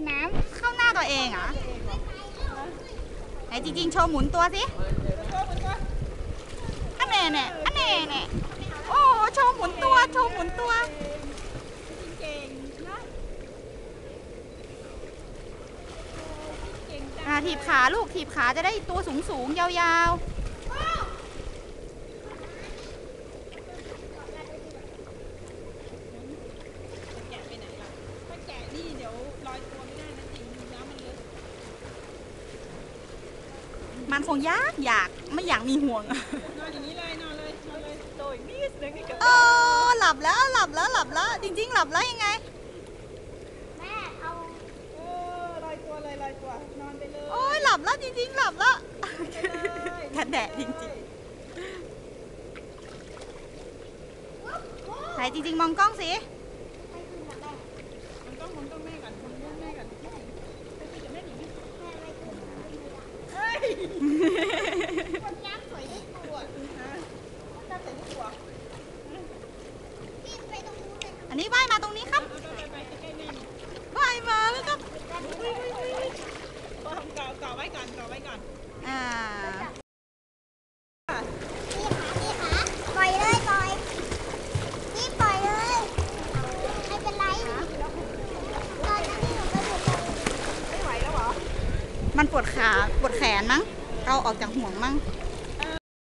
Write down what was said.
นน้ำเข้าหน้าตัวเองเหรอไหนจริงๆ โชว์หมุนตัวสิอันแน่แน่ยอันแน่แน่ยโอ้โชว์หมุนตัว โชว์หมุนตัวอาถีบขาลูกถีบขาจะได้ตัวสูงๆ ยาวแกะไปไหนล่ะถ้าแกะนี่เดี๋ยว ลอยตัวไม่ได้นะจริงน้ำมันลึกๆมันคงยากอยากไม่อยากมีห่วง นอนอย่างนี้เลยนอนเลยนอนเลยโตอีกนิดนึงนี่กับโอ้หลับแล้วหลับแล้วหลับแล้ว จริง ๆ หลับแล้วยังไงเออลอยตัวเลยลอยตัวนอนไปเลยโอ้ยหลับแล้วจริง ๆ หลับแล้วไปเลยแทะแดะจริงไหนจริง ๆ มองกล้องสิ มันต้องมันต้องแม่ก่อนมันต้องแม่ก่อนแม่ไปคุยกับแม่หนิเฮ้ยคนน้ำสวยที่ตัวฮะน้ำใสที่ตัว อันนี้ว่ายมาตรงนี้ครับไปไปไปใกล้ว่ายมาแล้วครับเอาเกาะเกาะไว้ก่อนเกาะไว้ก่อน อ่าปล่อยเลยปล่อยนี่ปล่อยเลย ไม่เป็นไรตอนนั้นที่หนูไปถูกไม่ไหวแล้วเหรอ มันปวดขา ปวดแขนมั้ง เอาออกจากห่วงมั้ง